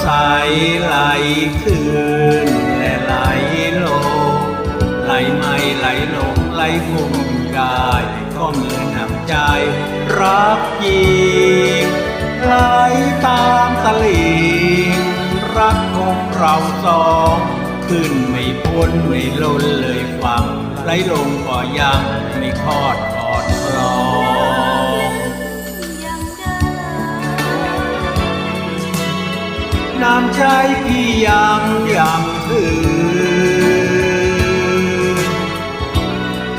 ใสไหลขึ้นและไหลลงไหลไม่ไหลลงไหลคงกายก็เหมือนนำใจ รักยิงไหลตามตลิงรักของเราสองขึ้นไม่พ้นไม่ล้นเลยฟังไหลลงก็ยังไม่คลอดอดคลอง น้ำใจพี่ยังยังถึง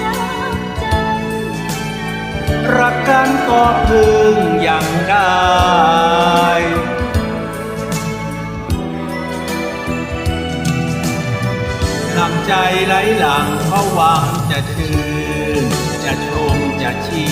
น้ำใจรักกันก็พึงยังได้น้ำใจไหลหลังเพราะหวังจะชื่นจะชมจะชี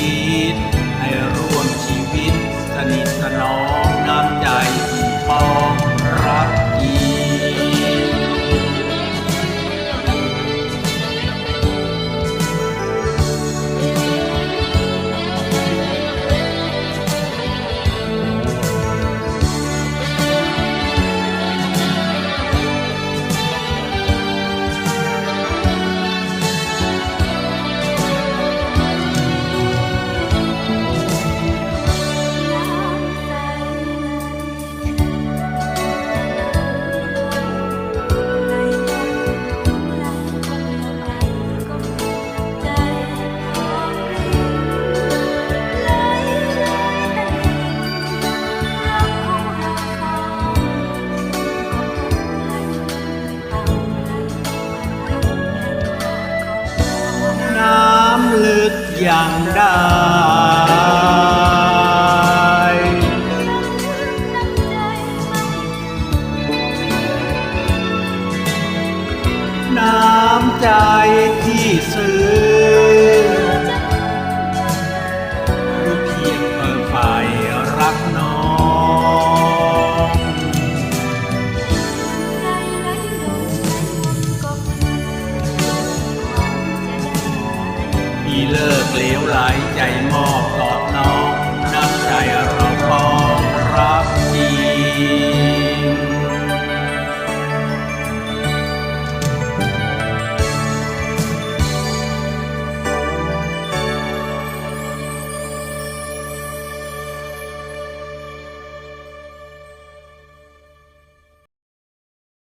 อย่างได้ น้ำใจที่ซื้อ ที่เลิกเลี้ยวไหลใจมอบตอบน้องน้ำใจเราพร้อมรับ